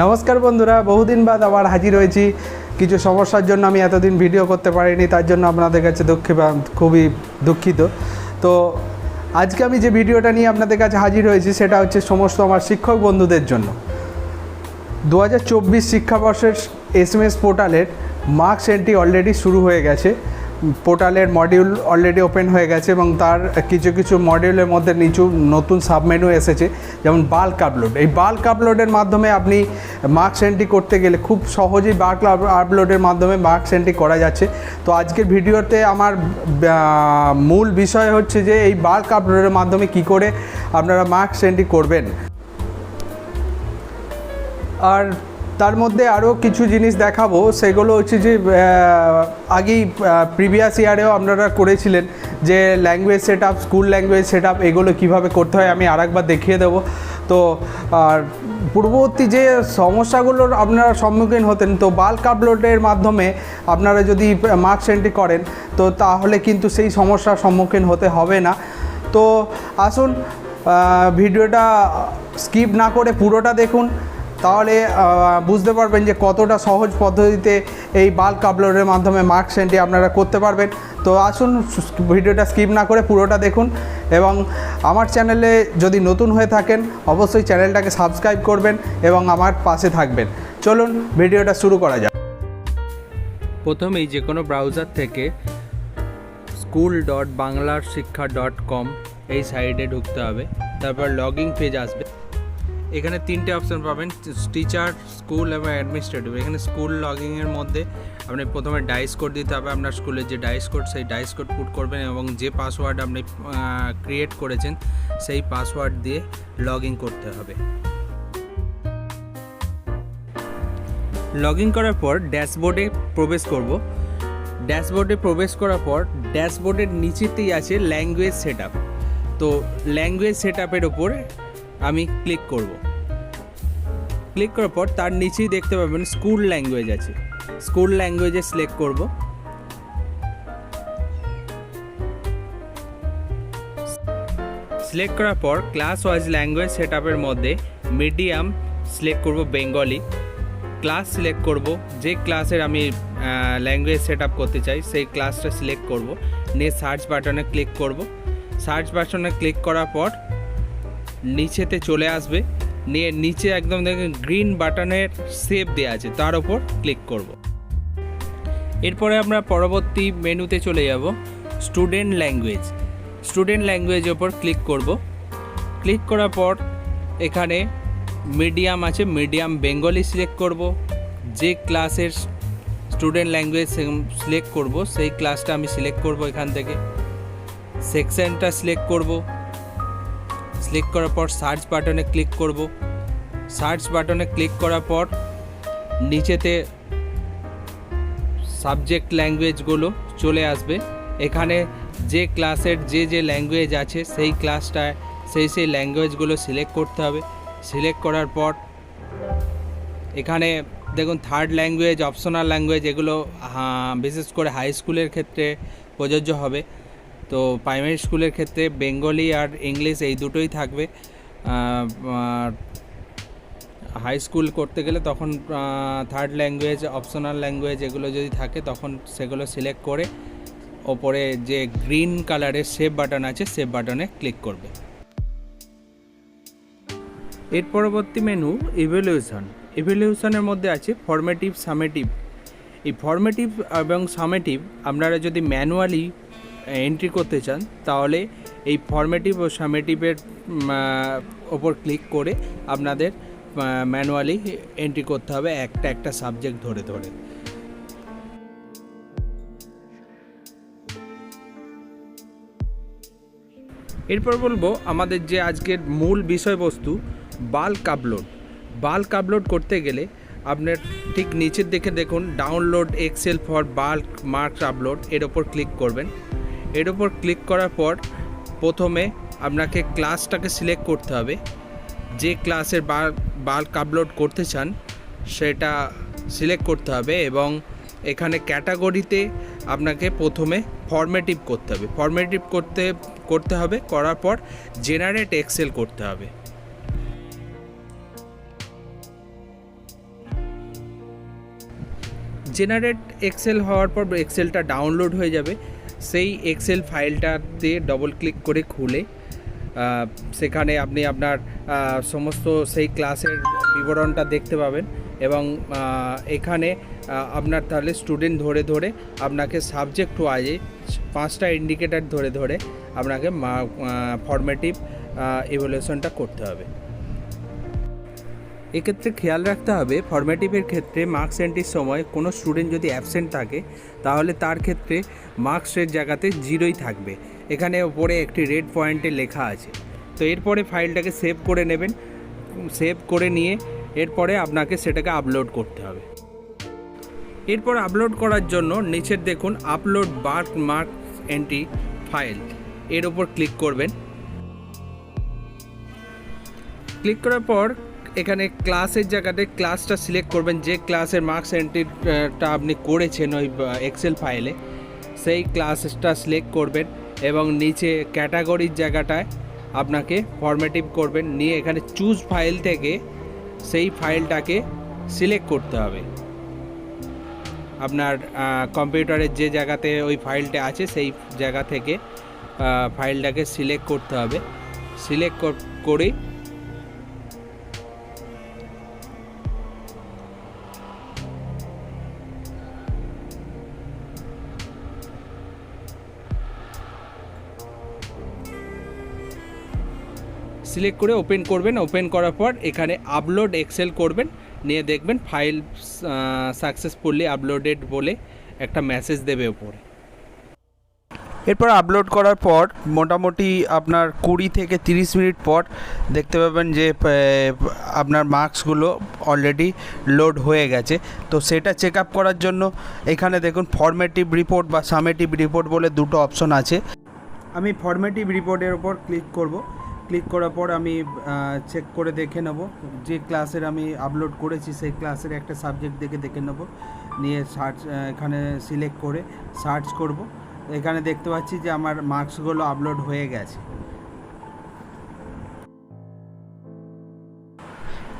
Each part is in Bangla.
নমস্কার বন্ধুরা, বহুদিন বাদ আবার হাজির হয়েছি। কিছু সমস্যার জন্য আমি এতদিন ভিডিও করতে পারিনি, তার জন্য আপনাদের কাছে দুঃখ খুবই দুঃখিত। তো আজকে আমি যে ভিডিওটা নিয়ে আপনাদের কাছে হাজির হয়েছি, সেটা হচ্ছে সমস্ত আমার শিক্ষক বন্ধুদের জন্য। দু হাজার চব্বিশ শিক্ষাবর্ষের এস এম এস পোর্টালের মার্কস এন্ট্রি অলরেডি শুরু হয়ে গেছে। পোর্টালের মডিউল অলরেডি ওপেন হয়ে গেছে এবং তার কিছু কিছু মডিউলের মধ্যে নিচু নতুন সাবমেনু এসেছে, যেমন বাল্ক আপলোড এই বাল্ক আপলোডের মাধ্যমে আপনি মার্কস এন্ট্রি করতে গেলে খুব সহজেই বাল্ক আপলোডের মাধ্যমে মার্কস এন্ট্রি করা যাচ্ছে। তো আজকের ভিডিওতে আমার মূল বিষয় হচ্ছে যে এই বাল্ক আপলোডের মাধ্যমে কি করে আপনারা মার্কস এন্ট্রি করবেন। আর তার মধ্যে আরও কিছু জিনিস দেখাবো। সেগুলো হচ্ছে যে আগেই প্রিভিয়াস ইয়ারেও আপনারা করেছিলেন যে language set up school language set up এগুলো কীভাবে করতে হয় আমি আরেকবার দেখিয়ে দেবো। তো, আর পূর্ববর্তী যে সমস্যাগুলোর আপনারা সম্মুখীন হতেন, তো বাল্ক আপলোডের মাধ্যমে আপনারা যদি মার্কস এন্ট্রি করেন, তো তাহলে কিন্তু সেই সমস্যার সম্মুখীন হতে হবে না। তো আসুন ভিডিওটা স্কিপ না করে পুরোটা দেখুন। তাহলে বুঝতে পারবেন যে কতটা সহজ পদ্ধতিতে এই বাল্ক আপলোডের মাধ্যমে মার্কস এন্ট্রি আপনারা করতে পারবেন। তো আসুন, ভিডিওটা স্কিপ না করে পুরোটা দেখুন এবং আমার চ্যানেলে যদি নতুন হয়ে থাকেন, অবশ্যই চ্যানেলটাকে সাবস্ক্রাইব করবেন এবং আমার পাশে থাকবেন। চলুন, ভিডিওটা শুরু করা যাক। প্রথমেই যে কোনো ব্রাউজার থেকে স্কুল ডট বাংলার শিক্ষা ডট কম এই সাইটে ঢুকতে হবে। তারপর লগইন পেজ আসবে। এখানে তিনটে অপশন পাবেন টিচার স্কুল এবং অ্যাডমিনিস্ট্রেটিভ এখানে স্কুল লগইনের মধ্যে আপনি প্রথমে ডাইস কোড দিতে হবে। আপনার স্কুলের যে ডাইস কোড সেই ডাইস কোড পুট করবেন এবং যে পাসওয়ার্ড আপনি ক্রিয়েট করেছেন, সেই পাসওয়ার্ড দিয়ে লগ ইন করতে হবে। লগ ইন করার পর ড্যাশবোর্ডে প্রবেশ করব। ড্যাশবোর্ডে প্রবেশ করার পর ড্যাশবোর্ডের নিচেতেই আছে ল্যাঙ্গুয়েজ সেট তো ল্যাঙ্গুয়েজ সেট আপের আমি ক্লিক করব। ক্লিক করার পর তার নিচেই দেখতে পাবেন স্কুল ল্যাঙ্গুয়েজ আছে। স্কুল ল্যাঙ্গুয়েজে সিলেক্ট করব। সিলেক্ট করার পর ক্লাস ওয়াইজ ল্যাঙ্গুয়েজ সেট মধ্যে মিডিয়াম সিলেক্ট করব বেঙ্গলি ক্লাস সিলেক্ট করব, যে ক্লাসের আমি ল্যাঙ্গুয়েজ সেট করতে চাই, সেই ক্লাসটা সিলেক্ট করব। নিয়ে সার্চ বাটনে ক্লিক করব। সার্চ বাটনে ক্লিক করার পর নিচেতে চলে আসবে। নিয়ে নিচে একদম দেখেন গ্রিন বাটনের সেভ দেওয়া আছে। তার ওপর ক্লিক করব। এরপরে আমরা পরবর্তী মেনুতে চলে যাব স্টুডেন্ট ল্যাঙ্গুয়েজ স্টুডেন্ট ল্যাঙ্গুয়েজের ওপর ক্লিক করব। ক্লিক করার পর এখানে মিডিয়াম আছে মিডিয়াম বেঙ্গলি সিলেক্ট করব। যে ক্লাসের স্টুডেন্ট ল্যাঙ্গুয়েজ সিলেক্ট করব, সেই ক্লাসটা আমি সিলেক্ট করব এখান থেকে। সেকশনটা সিলেক্ট করব। সিলেক্ট করার পর সার্চ বাটনে ক্লিক করব। সার্চ বাটনে ক্লিক করার পর নিচেতে সাবজেক্ট ল্যাঙ্গুয়েজগুলো চলে আসবে। এখানে যে ক্লাসের যে যে ল্যাঙ্গুয়েজ আছে সেই ক্লাসটায় সেই সেই ল্যাঙ্গুয়েজগুলো সিলেক্ট করতে হবে। সিলেক্ট করার পর এখানে দেখুন থার্ড ল্যাঙ্গুয়েজ অপশনাল ল্যাঙ্গুয়েজ এগুলো হ্যাঁ, বিশেষ করে হাই স্কুলের ক্ষেত্রে প্রযোজ্য হবে। তো প্রাইমারি স্কুলের ক্ষেত্রে বেঙ্গলি আর ইংলিশ এই দুটোই থাকবে। হাই স্কুল করতে গেলে তখন থার্ড ল্যাঙ্গুয়েজ অপশনাল ল্যাঙ্গুয়েজ এগুলো যদি থাকে তখন সেগুলো সিলেক্ট করে ওপরে যে গ্রিন কালারের সেভ বাটন আছে সেভ বাটনে ক্লিক করবে। এর পরবর্তী মেনু ইভ্যালুয়েশন ইভ্যালুয়েশনের মধ্যে আছে ফর্মেটিভ সামেটিভ এই ফর্মেটিভ এবং সামেটিভ আপনারা যদি ম্যানুয়ালি এন্ট্রি করতে চান, তাহলে এই ফর্মেটিভ ও সামেটিভের ওপর ক্লিক করে আপনাদের ম্যানুয়ালি এন্ট্রি করতে হবে একটা একটা সাবজেক্ট ধরে ধরে। এরপর বলব আমাদের যে আজকের মূল বিষয়বস্তু বাল্ক আপলোড বাল্ক আপলোড করতে গেলে আপনার ঠিক নিচের দিকে দেখুন download Excel for bulk marks upload এর ওপর ক্লিক করবেন। এর ওপর ক্লিক করার পর প্রথমে আপনাকে ক্লাসটাকে সিলেক্ট করতে হবে। যে ক্লাসের বার বাল্ক আপলোড করতে চান, সেটা সিলেক্ট করতে হবে এবং এখানে ক্যাটাগরিতে আপনাকে প্রথমে ফরমেটিভ করতে হবে। ফরমেটিভ করতে করতে হবে, করার পর জেনারেট এক্সেল করতে হবে। জেনারেট এক্সেল হওয়ার পর এক্সেলটা ডাউনলোড হয়ে যাবে। সেই এক্সেল ফাইলটাতে ডবল ক্লিক করে খুলে সেখানে আপনি আপনার সমস্ত সেই ক্লাসের বিবরণটা দেখতে পাবেন এবং এখানে আপনার তাহলে স্টুডেন্ট ধরে ধরে আপনাকে সাবজেক্ট ওয়াইজে পাঁচটা ইন্ডিকেটার ধরে ধরে আপনাকে ফরমেটিভ ইভলিউশনটা করতে হবে। এক্ষেত্রে খেয়াল রাখতে হবে ফরম্যাটিভের ক্ষেত্রে মার্কস এন্ট্রির সময় কোনো স্টুডেন্ট যদি অ্যাবসেন্ট থাকে, তাহলে তার ক্ষেত্রে মার্কসের জায়গাতে জিরোই থাকবে। এখানে ওপরে একটি রেড পয়েন্টে লেখা আছে। তো এরপরে ফাইলটাকে সেভ করে নেবেন। সেভ করে নিয়ে এরপরে আপনাকে সেটাকে আপলোড করতে হবে। এরপর আপলোড করার জন্য নিচের দেখুন upload bulk marks entry file এর ওপর ক্লিক করবেন। ক্লিক করার পর এখানে ক্লাসের জায়গাতে ক্লাসটা সিলেক্ট করবেন, যে ক্লাসের মার্কস এন্ট্রিটা আপনি করেছেন ওই এক্সেল ফাইলে সেই ক্লাসটা সিলেক্ট করবেন এবং নিচে ক্যাটাগরির জায়গাটায় আপনাকে ফরম্যাটিভ করবেন। নিয়ে এখানে চুজ ফাইল থেকে সেই ফাইলটাকে সিলেক্ট করতে হবে। আপনার কম্পিউটারের যে জায়গাতে ওই ফাইলটা আছে, সেই জায়গা থেকে ফাইলটাকে সিলেক্ট করতে হবে। সিলেক্ট করেই সিলেক্ট করে ওপেন করবেন। ওপেন করার পর এখানে আপলোড এক্সেল করবেন। নিয়ে দেখবেন ফাইল সাকসেসফুলি আপলোডেড বলে একটা মেসেজ দেবে ওপরে এরপর আপলোড করার পর মোটামুটি আপনার কুড়ি থেকে তিরিশ মিনিট পর দেখতে পাবেন যে আপনার মার্কসগুলো অলরেডি লোড হয়ে গেছে। তো সেটা চেক আপ করার জন্য এখানে দেখুন ফরমেটিভ রিপোর্ট বা সামেটিভ রিপোর্ট বলে দুটো অপশন আছে। আমি ফরমেটিভ রিপোর্টের ওপর ক্লিক করব। ক্লিক করার পর আমি চেক করে দেখে নেব। যে ক্লাসের আমি আপলোড করেছি, সেই ক্লাসের একটা সাবজেক্ট দেখে দেখে নেব। নিয়ে সার্চ এখানে সিলেক্ট করে সার্চ করব। এখানে দেখতে পাচ্ছি যে আমার মার্কসগুলো আপলোড হয়ে গেছে।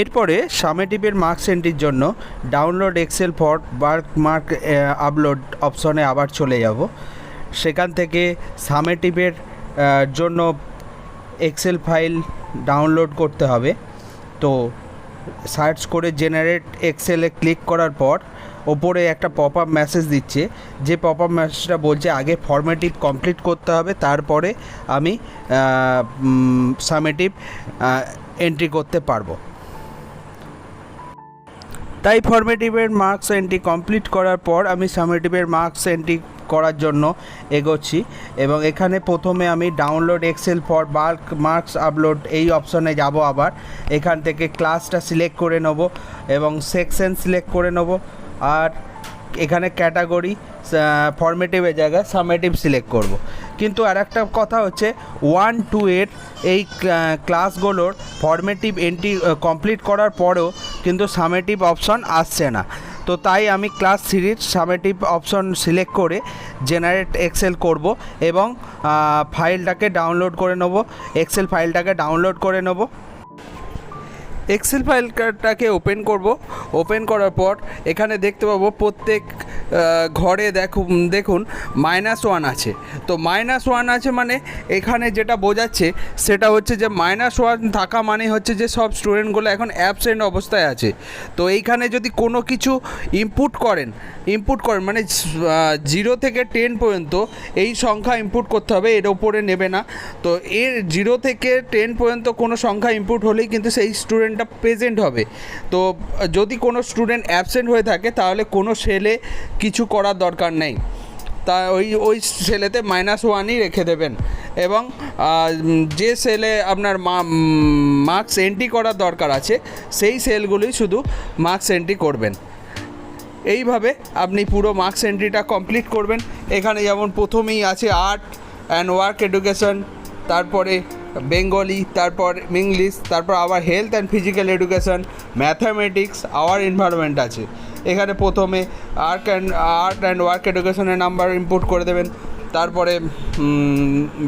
এরপরে সামেটিভের মার্কস এন্ট্রির জন্য download Excel for bulk mark upload অপশনে আবার চলে যাব। সেখান থেকে সামেটিভের জন্য এক্সেল ফাইল ডাউনলোড করতে হবে। তো সার্চ করে জেনারেট এক্সেলে ক্লিক করার পর ওপরে একটা পপ আপ মেসেজ দিচ্ছে। যে পপ আপ মেসেজটা বলছে আগে ফর্মেটিভ কমপ্লিট করতে হবে, তারপরে আমি সামেটিভ এন্ট্রি করতে পারব। তাই ফর্মেটিভের মার্কস এন্ট্রি কমপ্লিট করার পর আমি সামেটিভের মার্কস এন্ট্রি করার জন্য এগোচ্ছি এবং এখানে প্রথমে আমি download Excel for bulk marks upload এই অপশনে যাব আবার। এখান থেকে ক্লাসটা সিলেক্ট করে নেব এবং সেকশন সিলেক্ট করে নেব। আর এখানে ক্যাটাগরি ফর্মেটিভের জায়গায় সামেটিভ সিলেক্ট করব। কিন্তু আর একটা কথা হচ্ছে ওয়ান টু এর এই ক্লাসগুলোর ফর্মেটিভ এন্ট্রি কমপ্লিট করার পরেও কিন্তু সামেটিভ অপশন আসছে না। তো তাই আমি class series summative option select করে জেনারেট এক্সেল করব এবং ফাইলটাকে ডাউনলোড করে নেব। এক্সেল ফাইলটাকে ডাউনলোড করে নেব। এক্সেল ফাইলটাকে ওপেন করব। ওপেন করার পর এখানে দেখতে পাবো প্রত্যেক ঘরে দেখুন দেখুন মাইনাস ওয়ান আছে। তো মাইনাস ওয়ান আছে মানে এখানে যেটা বোঝাচ্ছে, সেটা হচ্ছে যে মাইনাস ওয়ান থাকা মানে হচ্ছে যে সব স্টুডেন্টগুলো এখন অ্যাবসেন্ট অবস্থায় আছে। তো এইখানে যদি কোনো কিছু ইনপুট করেন ইনপুট করেন মানে জিরো থেকে টেন পর্যন্ত এই সংখ্যা ইনপুট করতে হবে, এর ওপরে নেবে না। তো এর জিরো থেকে টেন পর্যন্ত কোনো সংখ্যা ইনপুট হলেই কিন্তু সেই স্টুডেন্টটা প্রেজেন্ট হবে। তো, যদি কোনো স্টুডেন্ট অ্যাবসেন্ট হয়ে থাকে, তাহলে কোনো সেলে কিছু করার দরকার নেই। তা, ওই ওই সেলেতে মাইনাস ওয়ানই রেখে দেবেন। এবং যে সেলে আপনার মার্কস এন্ট্রি করার দরকার আছে, সেই সেলগুলোই শুধু মার্কস এন্ট্রি করবেন। এইভাবে আপনি পুরো মার্কস এন্ট্রিটা কমপ্লিট করবেন। এখানে যেমন প্রথমেই আছে আর্ট অ্যান্ড ওয়ার্ক এডুকেশন তারপরে বেঙ্গলি তারপর ইংলিশ তারপর আবার health and physical education mathematics our environment আছে। এখানে প্রথমে art and art and work এডুকেশনের নাম্বার ইনপুট করে দেবেন। তারপরে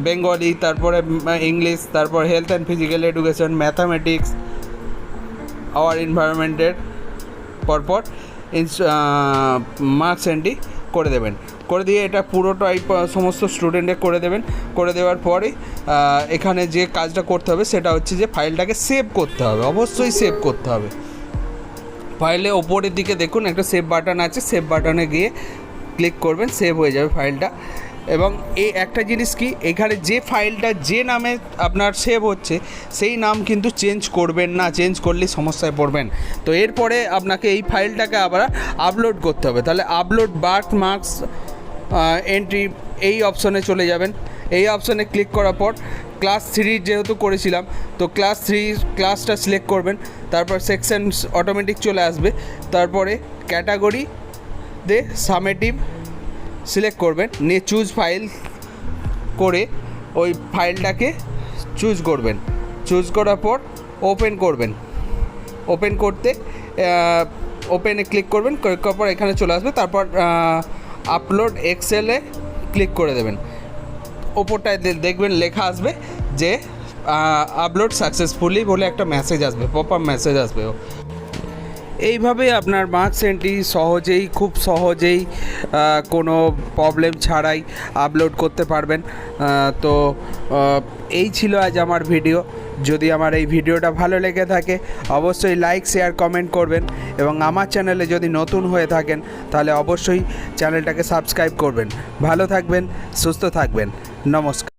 বেঙ্গলি তারপরে ইংলিশ তারপর health and physical education mathematics our এনভায়রনমেন্টের পরপর মার্কস এন্ট্রি করে দেবেন। করে দিয়ে এটা পুরোটাই সমস্ত স্টুডেন্টে করে দেবেন। করে দেওয়ার পরে এখানে যে কাজটা করতে হবে সেটা হচ্ছে যে ফাইলটাকে সেভ করতে হবে, অবশ্যই সেভ করতে হবে। ফাইলে ওপরের দিকে দেখুন, একটা সেভ বাটন আছে সেভ বাটনে গিয়ে ক্লিক করবেন সেভ হয়ে যাবে ফাইলটা এবং এই একটা জিনিস কি, এখানে যে ফাইলটা যে নামে আপনার সেভ হচ্ছে, সেই নাম কিন্তু চেঞ্জ করবেন না চেঞ্জ করলেই সমস্যায় পড়বেন। তো এরপরে আপনাকে এই ফাইলটাকে আবার আপলোড করতে হবে। তাহলে আপলোড বার্থ মার্কস এন্ট্রি এই অপশনে চলে যাবেন। এই অপশনে ক্লিক করার পর ক্লাস থ্রি যেহেতু করেছিলাম, তো ক্লাস থ্রি ক্লাসটা সিলেক্ট করবেন, তারপর সেকশনস অটোমেটিক চলে আসবে, তারপরে ক্যাটাগরি দে সামেটিভ সিলেক্ট করবেন, নিয়ে চুজ ফাইল করে ওই ফাইলটাকে চুজ করবেন। চুজ করার পর ওপেন করবেন। ওপেন করতে ওপেনে ক্লিক করবেন ক্লিক করার পর এখানে চলে আসবে, তারপর আপলোড এক্সেলে ক্লিক করে দেবেন। ওপরটায় দেখবেন লেখা আসবে যে আপলোড সাকসেসফুলি বলে একটা মেসেজ আসবে পপ আপ মেসেজ আসবে এইভাবে আপনার মার্কস এন্ট্রি সহজেই, খুব সহজেই কোনো প্রবলেম ছাড়াই আপলোড করতে পারবেন। তো এই ছিল আজ আমার ভিডিও যদি আমার এই ভিডিওটা ভালো লেগে থাকে, অবশ্যই লাইক শেয়ার কমেন্ট করবেন এবং আমার চ্যানেলে যদি নতুন হয়ে থাকেন, তাহলে অবশ্যই চ্যানেলটাকে সাবস্ক্রাইব করবেন। ভালো থাকবেন, সুস্থ থাকবেন। নমস্কার।